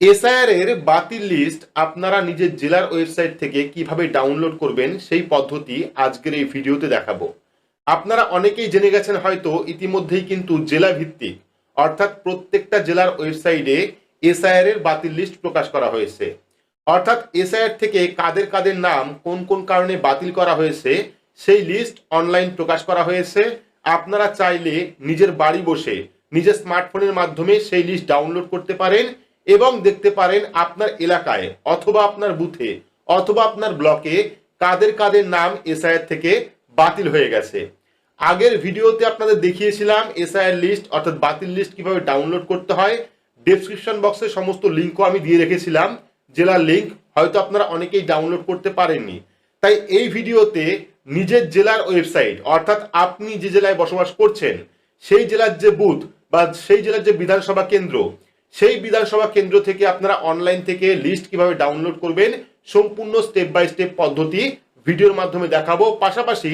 SIR এর বাতিল list আপনারা নিজের জেলার ওয়েবসাইট থেকে কীভাবে ডাউনলোড করবেন সেই পদ্ধতি আজকের এই ভিডিওতে দেখাবো। আপনারা অনেকেই জেনে গেছেন হয়তো, ইতিমধ্যেই কিন্তু জেলা ভিত্তিক অর্থাৎ প্রত্যেকটা জেলার ওয়েবসাইটে এসআইআর এর বাতিল লিস্ট প্রকাশ করা হয়েছে। অর্থাৎ এসআইআর থেকে কাদের কাদের নাম, কোন কোন কারণে বাতিল করা হয়েছে, সেই লিস্ট অনলাইন প্রকাশ করা হয়েছে। আপনারা চাইলে নিজের বাড়ি বসে, নিজের স্মার্টফোনের মাধ্যমে সেই লিস্ট ডাউনলোড করতে পারেন এবং দেখতে পারেন আপনার এলাকায় অথবা আপনার বুথে অথবা আপনার ব্লকে কাদের কাদের নাম এসআইআর থেকে বাতিল হয়ে গেছে। আগের ভিডিওতে আপনাদের দেখিয়েছিলাম এসআইআর লিস্ট, অর্থাৎ বাতিল লিস্ট কীভাবে ডাউনলোড করতে হয়। ডেসক্রিপশন বক্সে সমস্ত লিঙ্কও আমি দিয়ে রেখেছিলাম। জেলার লিঙ্ক হয়তো আপনারা অনেকেই ডাউনলোড করতে পারেননি। তাই এই ভিডিওতে নিজের জেলার ওয়েবসাইট, অর্থাৎ আপনি যে জেলায় বসবাস করছেন, সেই জেলার যে বুথ বা সেই জেলার যে বিধানসভা কেন্দ্র সেই বিধানসভা কেন্দ্র থেকে আপনারা অনলাইন থেকে লিস্ট কীভাবে ডাউনলোড করবেন, সম্পূর্ণ স্টেপ বাই স্টেপ পদ্ধতি ভিডিওর মাধ্যমে দেখাবো। পাশাপাশি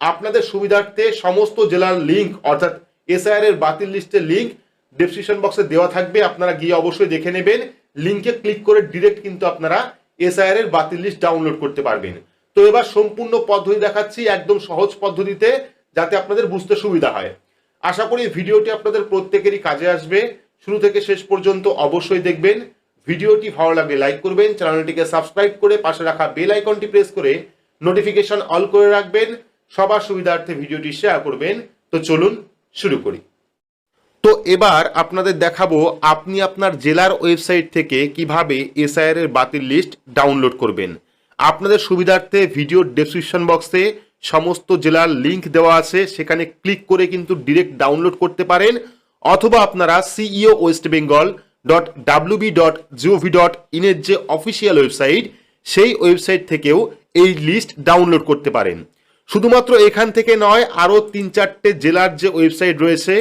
আপনাদের সুবিধার্থে সমস্ত জেলার লিঙ্ক অর্থাৎ এসআইআর এর বাতিল লিস্টের লিঙ্ক ডেসক্রিপশন বক্সে দেওয়া থাকবে, আপনারা গিয়ে অবশ্যই দেখে নেবেন। লিঙ্কে ক্লিক করে ডিরেক্ট কিন্তু আপনারা এসআইআর এর বাতিল লিস্ট ডাউনলোড করতে পারবেন। তো এবার সম্পূর্ণ পদ্ধতি দেখাচ্ছি একদম সহজ পদ্ধতিতে, যাতে আপনাদের বুঝতে সুবিধা হয়। আশা করি ভিডিওটি আপনাদের প্রত্যেকেরই কাজে আসবে। শুরু থেকে শেষ পর্যন্ত অবশ্যই দেখবেন। ভিডিওটি ভালো লাগলে লাইক করবেন চ্যানেলটিকে সাবস্ক্রাইব করে পাশে রাখা বেল আইকনটি প্রেস করে নোটিফিকেশন অল করে রাখবেন। সবার সুবিধার্থে ভিডিওটি শেয়ার করবেন। তো চলুন শুরু করি। তো এবার আপনাদের দেখাবো আপনি আপনার জেলার ওয়েবসাইট থেকে কীভাবে এসআইআর এর বাতিল লিস্ট ডাউনলোড করবেন। আপনাদের সুবিধার্থে ভিডিও ডেসক্রিপশন বক্সে সমস্ত জেলার লিংক দেওয়া আছে। সেখানে ক্লিক করে কিন্তু ডিরেক্ট ডাউনলোড করতে পারেন। অথবা আপনারা CEO West Bengal dot WB dot GOV dot ইনের যে অফিসিয়াল ওয়েবসাইট সেই ওয়েবসাইট থেকেও এই লিস্ট ডাউনলোড করতে পারেন। শুধুমাত্র এখান থেকে নয়, আরও তিন চারটে জেলার যে ওয়েবসাইট রয়েছে,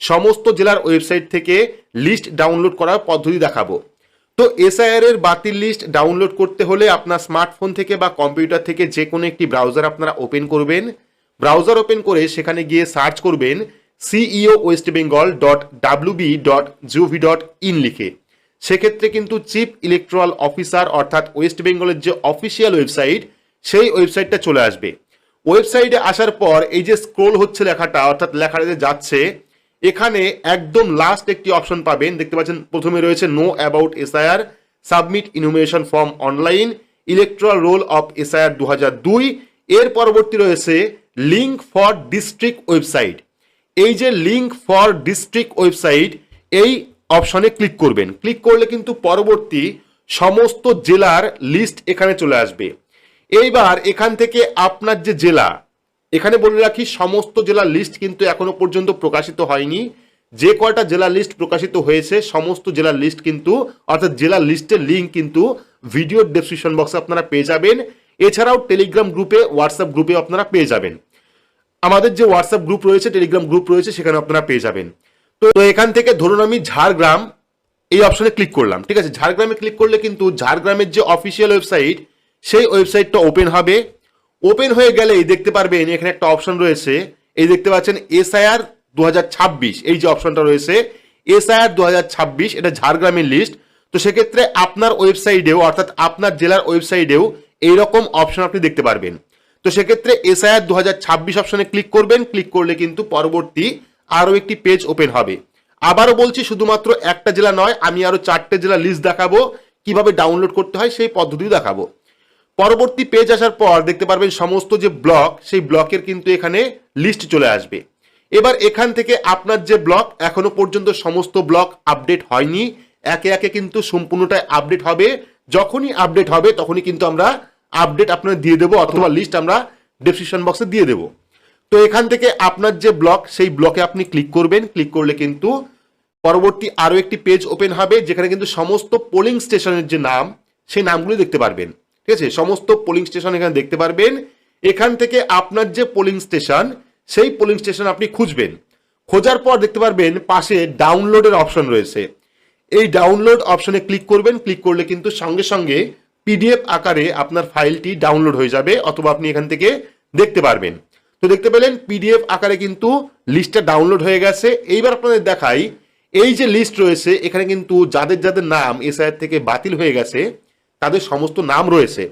সমস্ত জেলার ওয়েবসাইট থেকে লিস্ট ডাউনলোড করার পদ্ধতি দেখাবো। তো এসআইআর এর বাতিল লিস্ট ডাউনলোড করতে হলে আপনার স্মার্টফোন থেকে বা কম্পিউটার থেকে যে কোনো একটি ব্রাউজার আপনারা ওপেন করবেন। ব্রাউজার ওপেন করে সেখানে গিয়ে সার্চ করবেন। CEO West Bengal dot WB dot GOV dot in লিখে। সেক্ষেত্রে কিন্তু চিফ ইলেকট্রাল অফিসার অর্থাৎ ওয়েস্ট বেঙ্গলের যে অফিসিয়াল ওয়েবসাইট সেই ওয়েবসাইটটা চলে আসবে। ওয়েবসাইটে আসার পর এই যে স্ক্রোল হচ্ছে লেখাটা, অর্থাৎ লেখাটা যে যাচ্ছে, এখানে একদম লাস্ট একটি অপশন পাবেন। দেখতে পাচ্ছেন, প্রথমে রয়েছে know about SIR submit information form online electoral roll of SIR দু হাজার দুই, এর পরবর্তী রয়েছে লিঙ্ক ফর ডিস্ট্রিক্ট ওয়েবসাইট এই যে লিঙ্ক ফর ডিস্ট্রিক্ট ওয়েবসাইট এই অপশনে ক্লিক করবেন। ক্লিক করলে কিন্তু পরবর্তী সমস্ত জেলার লিস্ট এখানে চলে আসবে। এইবার এখান থেকে আপনার যে জেলা, এখানে বলে রাখি সমস্ত জেলার লিস্ট কিন্তু এখনও পর্যন্ত প্রকাশিত হয়নি। যে কয়টা জেলার লিস্ট প্রকাশিত হয়েছে, সমস্ত জেলার লিস্ট কিন্তু, অর্থাৎ জেলার লিস্টের লিঙ্ক কিন্তু ভিডিও ডেসক্রিপশন বক্সে আপনারা পেয়ে যাবেন। এছাড়াও টেলিগ্রাম গ্রুপে হোয়াটসঅ্যাপ গ্রুপে আপনারা পেয়ে যাবেন। আমাদের যে হোয়াটসঅ্যাপ গ্রুপ রয়েছে টেলিগ্রাম গ্রুপ রয়েছে, সেখানে আপনারা পেয়ে যাবেন। তো এখান থেকে ধরুন আমি ঝাড়গ্রাম এই অপশনে ক্লিক করলাম, ঠিক আছে? ঝাড়গ্রামে ক্লিক করলে কিন্তু ঝাড়গ্রামের যে অফিসিয়াল ওয়েবসাইট সেই ওয়েবসাইটটা ওপেন হবে। ওপেন হয়ে গেলেই দেখতে পারবেন এখানে একটা অপশন রয়েছে, এই দেখতে পাচ্ছেন এসআইআর দু হাজার ছাব্বিশ, এই যে অপশনটা রয়েছে এসআইআর দু হাজার ছাব্বিশ, এটা ঝাড়গ্রামের লিস্ট তো সেক্ষেত্রে আপনার ওয়েবসাইটেও অর্থাৎ আপনার জেলার ওয়েবসাইটেও এইরকম অপশন আপনি দেখতে পারবেন। তো সেক্ষেত্রে এসআইআর দু হাজার ছাব্বিশ অপশনে ক্লিক করবেন। ক্লিক করলে কিন্তু পরবর্তী আরও একটি পেজ ওপেন হবে। আবারও বলছি, শুধুমাত্র একটা জেলা নয়, আমি আরও চারটে জেলা লিস্ট দেখাবো, কীভাবে ডাউনলোড করতে হয় সেই পদ্ধতিও দেখাবো। পরবর্তী পেজ আসার পর দেখতে পারবেন সমস্ত যে ব্লক সেই ব্লকের কিন্তু এখানে লিস্ট চলে আসবে। এবার এখান থেকে আপনার যে ব্লক এখনও পর্যন্ত সমস্ত ব্লক আপডেট হয়নি। একে একে কিন্তু সম্পূর্ণটাই আপডেট হবে। যখনই আপডেট হবে, তখনই কিন্তু আমরা আপডেট আপনার দিয়ে দেবো অথবা লিস্ট আমরা ডেসক্রিপশন বক্সে দিয়ে দেবো। তো এখান থেকে আপনার যে ব্লক সেই ব্লকে আপনি ক্লিক করবেন। ক্লিক করলে কিন্তু পরবর্তী আরও একটি পেজ ওপেন হবে, যেখানে কিন্তু সমস্ত পোলিং স্টেশনের যে নাম, সেই নামগুলি দেখতে পারবেন। ঠিক আছে? সমস্ত পোলিং স্টেশন এখানে দেখতে পারবেন। এখান থেকে আপনার যে পোলিং স্টেশন সেই পোলিং স্টেশন আপনি খুঁজবেন। খোঁজার পর দেখতে পারবেন পাশে ডাউনলোডের অপশন রয়েছে। এই ডাউনলোড অপশনে ক্লিক করবেন। ক্লিক করলে কিন্তু সঙ্গে সঙ্গে পিডিএফ আকারে আপনার ফাইলটি ডাউনলোড হয়ে যাবে অথবা আপনি এখান থেকে দেখতে পারবেন। তো দেখতে পেলেন পিডিএফ আকারে কিন্তু লিস্টটা ডাউনলোড হয়ে গেছে। এইবার আপনাদের দেখাই, এই যে লিস্ট রয়েছে, এখানে কিন্তু যাদের যাদের নাম এসআইআর থেকে বাতিল হয়ে গেছে, তাদের সমস্ত নাম রয়েছে।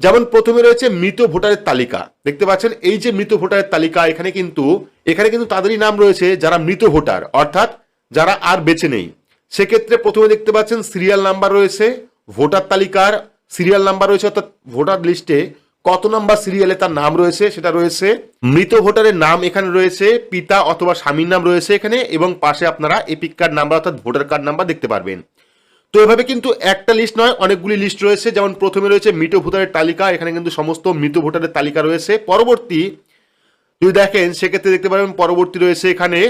যেমন প্রথমে রয়েছে মৃত ভোটারের তালিকা। দেখতে পাচ্ছেন, এই যে মৃত ভোটারের তালিকা, এখানে কিন্তু এখানে কিন্তু তাদেরই নাম রয়েছে যারা মৃত ভোটার, অর্থাৎ যারা আর বেঁচে নেই। সেক্ষেত্রে প্রথমে দেখতে পাচ্ছেন সিরিয়াল নাম্বার রয়েছে, ভোটার তালিকার সিরিয়াল নাম্বার রয়েছে, অর্থাৎ ভোটার লিস্টে কত নাম্বার সিরিয়ালে তার নাম রয়েছে, সেটা রয়েছে, মৃত ভোটারের নাম এখানে রয়েছে, পিতা অথবা স্বামীর নাম রয়েছে এখানে, এবং পাশে আপনারা এপিক কার্ড নাম্বার অর্থাৎ ভোটার কার্ড নাম্বার দেখতে পারবেন। তো এভাবে কিন্তু একটা লিস্ট নয়, অনেকগুলি লিস্ট রয়েছে, যেমন প্রথমে রয়েছে মৃত ভোটারের তালিকা, এখানে কিন্তু সমস্ত মৃত ভোটারের তালিকা রয়েছে। পরবর্তী, যদি দেখেন, সেক্ষেত্রে দেখতে পারবেন পরবর্তী রয়েছে এখানে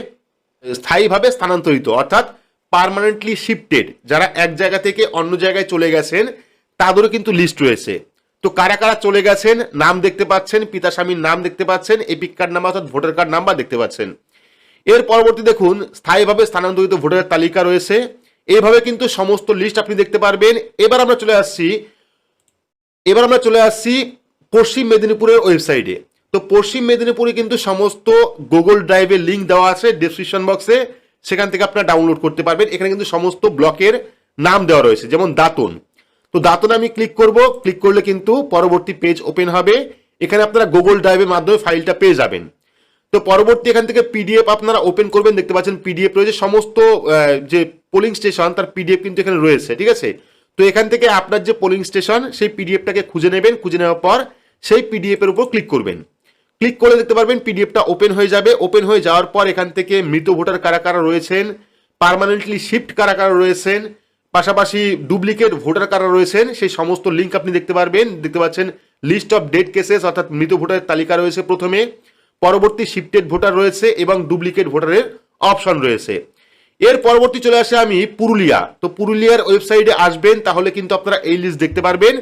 স্থায়ীভাবে স্থানান্তরিত, অর্থাৎ পার্মানেন্টলি শিফটেড যারা এক জায়গা থেকে অন্য জায়গায় চলে গেছেন তাদেরও কিন্তু লিস্ট রয়েছে। তো কারা কারা চলে গেছেন, নাম দেখতে পাচ্ছেন, পিতা স্বামীর নাম দেখতে পাচ্ছেন এপিক কার্ড নাম্বার অর্থাৎ ভোটার কার্ড নাম্বার দেখতে পাচ্ছেন। এর পরবর্তী দেখুন, স্থায়ীভাবে স্থানান্তরিত ভোটারের তালিকা রয়েছে। এইভাবে কিন্তু সমস্ত লিস্ট আপনি দেখতে পারবেন। এবার আমরা চলে আসছি, এবার আমরা চলে আসছি পশ্চিম মেদিনীপুরের ওয়েবসাইটে তো পশ্চিম মেদিনীপুরে কিন্তু সমস্ত গুগল ড্রাইভের লিঙ্ক দেওয়া আছে ডেসক্রিপশন বক্সে সেখান থেকে আপনারা ডাউনলোড করতে পারবেন। এখানে কিন্তু সমস্ত ব্লকের নাম দেওয়া রয়েছে, যেমন দাঁতন। তো দাঁতন আমি ক্লিক করব। ক্লিক করলে কিন্তু পরবর্তী পেজ ওপেন হবে। এখানে আপনারা গুগল ড্রাইভের মাধ্যমে ফাইলটা পেয়ে যাবেন। তো পরবর্তী এখান থেকে পিডিএফ আপনারা ওপেন করবেন। দেখতে পাচ্ছেন পিডিএফ রয়েছে। সমস্ত যে পোলিং স্টেশন তার পিডিএফ কিন্তু এখানে রয়েছে, ঠিক আছে? তো এখান থেকে আপনার যে পোলিং স্টেশন সেই পিডিএফটাকে খুঁজে নেবেন। খুঁজে নেওয়ার পর সেই পিডিএফ এর উপর ক্লিক করবেন। ক্লিক করে দেখতে পারবেন পিডিএফটা ওপেন হয়ে যাবে। ওপেন হয়ে যাওয়ার পর এখান থেকে মৃত ভোটার কারা কারা রয়েছেন? পার্মানেন্টলি শিফট কারা কারা রয়েছেন? পাশাপাশি ডুপ্লিকেট ভোটার কারা রয়েছেন, সেই সমস্ত লিঙ্ক আপনি দেখতে পারবেন। দেখতে পাচ্ছেন লিস্ট অফ ডেড কেসেস অর্থাৎ মৃত ভোটারের তালিকা রয়েছে প্রথমে। পরবর্তী শিফটেড ভোটার রয়েছে এবং ডুপ্লিকেট ভোটারের অপশন রয়েছে। এর পরবর্তী চলে আসে আমি পুরুলিয়া। তো পুরুলিয়ার ওয়েবসাইটে আসবেন, তাহলে কিন্তু আপনারা এই লিস্ট দেখতে পারবেন।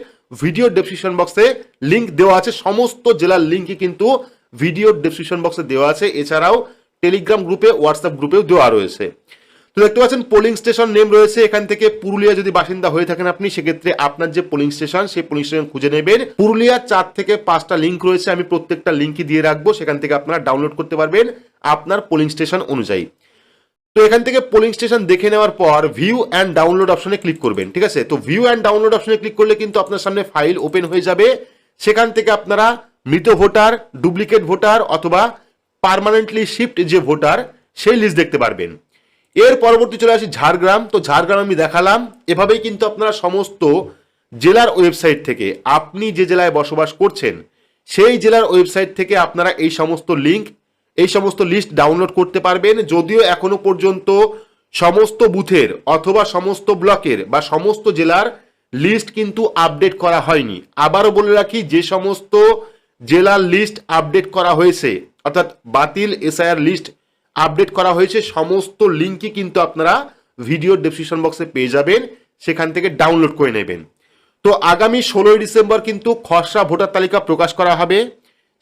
ভিডিও ডেসক্রিপশন বক্সে লিঙ্ক দেওয়া আছে। সমস্ত জেলার লিঙ্কই কিন্তু ভিডিও ডেসক্রিপশন বক্সে দেওয়া আছে। এছাড়াও টেলিগ্রাম গ্রুপে হোয়াটসঅ্যাপ গ্রুপেও দেওয়া রয়েছে। তো দেখতে পাচ্ছেন পোলিং স্টেশন নেম রয়েছে। এখান থেকে পুরুলিয়া যদি বাসিন্দা হয়ে থাকেন আপনি, সেক্ষেত্রে আপনার যে পোলিং স্টেশন সেই পোলিং স্টেশন খুঁজে নেবেন। পুরুলিয়ার চার থেকে পাঁচটা লিঙ্ক রয়েছে, আমি প্রত্যেকটা লিঙ্কই দিয়ে রাখব। সেখান থেকে আপনারা ডাউনলোড করতে পারবেন আপনার পোলিং স্টেশন অনুযায়ী। তো এখান থেকে পোলিং স্টেশন দেখে নেওয়ার পর ভিউ অ্যান্ড ডাউনলোড অপশনে ক্লিক করবেন, ঠিক আছে? তো ভিউ অ্যান্ড ডাউনলোড অপশনে ক্লিক করলে কিন্তু আপনার সামনে ফাইল ওপেন হয়ে যাবে। সেখান থেকে আপনারা মৃত ভোটার ডুপ্লিকেট ভোটার অথবা পার্মানেন্টলি শিফট যে ভোটার, সেই লিস্ট দেখতে পারবেন। এর পরবর্তী চলে আসি ঝাড়গ্রাম। তো ঝাড়গ্রাম আমি দেখালাম। এভাবেই কিন্তু আপনারা সমস্ত জেলার ওয়েবসাইট থেকে আপনি যে জেলায় বসবাস করছেন, সেই জেলার ওয়েবসাইট থেকে আপনারা এই সমস্ত লিঙ্ক এই সমস্ত লিস্ট ডাউনলোড করতে পারবেন। যদিও এখনও পর্যন্ত সমস্ত বুথের অথবা সমস্ত ব্লকের বা সমস্ত জেলার লিস্ট কিন্তু আপডেট করা হয়নি। আবারও বলে রাখি, যে সমস্ত জেলার লিস্ট আপডেট করা হয়েছে, অর্থাৎ বাতিল এসআইআর লিস্ট আপডেট করা হয়েছে, সমস্ত লিঙ্কই কিন্তু আপনারা ভিডিও ডেসক্রিপশন বক্সে পেয়ে যাবেন, সেখান থেকে ডাউনলোড করে নেবেন। তো আগামী ষোলোই ডিসেম্বর কিন্তু খসড়া ভোটার তালিকা প্রকাশ করা হবে।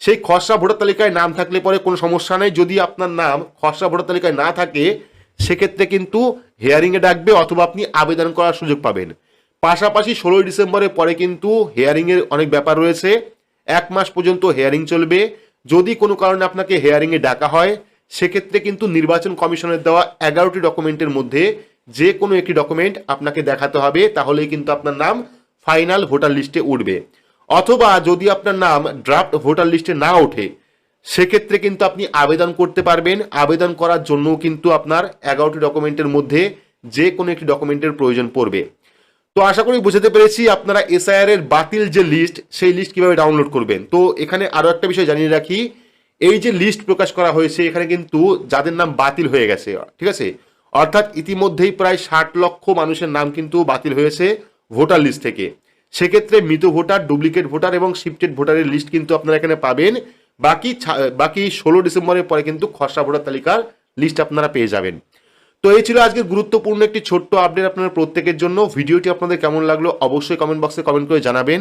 সেই খসড়া ভোটার তালিকায় নাম থাকলে পরে কোনো সমস্যা নেই, যদি আপনার নাম খসড়া ভোটার তালিকায় না থাকে, সেক্ষেত্রে কিন্তু হেয়ারিংয়ে ডাকবে অথবা আপনি আবেদন করার সুযোগ পাবেন। পাশাপাশি ষোলোই ডিসেম্বরের পরে কিন্তু হেয়ারিংয়ের অনেক ব্যাপার রয়েছে। এক মাস পর্যন্ত হেয়ারিং চলবে। যদি কোনো কারণে আপনাকে হেয়ারিংয়ে ডাকা হয় সেক্ষেত্রে কিন্তু নির্বাচন কমিশনের দেওয়া এগারোটি ডকুমেন্টের মধ্যে যে কোনো একটি ডকুমেন্ট আপনাকে দেখাতে হবে, তাহলেই কিন্তু আপনার নাম ফাইনাল ভোটার লিস্টে উঠবে। অথবা যদি আপনার নাম ড্রাফট ভোটার লিস্টে না ওঠে, সেক্ষেত্রে কিন্তু আপনি আবেদন করতে পারবেন। আবেদন করার জন্যও কিন্তু আপনার এগারোটি ডকুমেন্টের মধ্যে যে কোনো একটি ডকুমেন্টের প্রয়োজন পড়বে। তো আশা করি বুঝতে পেরেছি, আপনারা এসআইআর এর বাতিল যে লিস্ট, সেই লিস্ট কীভাবে ডাউনলোড করবেন। তো এখানে আরও একটা বিষয় জানিয়ে রাখি এই যে লিস্ট প্রকাশ করা হয়েছে, এখানে কিন্তু যাদের নাম বাতিল হয়ে গেছে, ঠিক আছে? অর্থাৎ ইতিমধ্যেই প্রায় ষাট লক্ষ মানুষের নাম কিন্তু বাতিল হয়েছে ভোটার লিস্ট থেকে। সেক্ষেত্রে মৃত ভোটার ডুপ্লিকেট ভোটার এবং শিফটেড ভোটারের লিস্ট কিন্তু আপনারা এখানে পাবেন। বাকি বাকি ষোলো ডিসেম্বরের পরে কিন্তু খসড়া ভোটার তালিকার লিস্ট আপনারা পেয়ে যাবেন। তো এই ছিল আজকের গুরুত্বপূর্ণ একটি ছোট্ট আপডেট আপনাদের প্রত্যেকের জন্য। ভিডিওটি আপনাদের কেমন লাগল অবশ্যই কমেন্ট বক্সে কমেন্ট করে জানাবেন।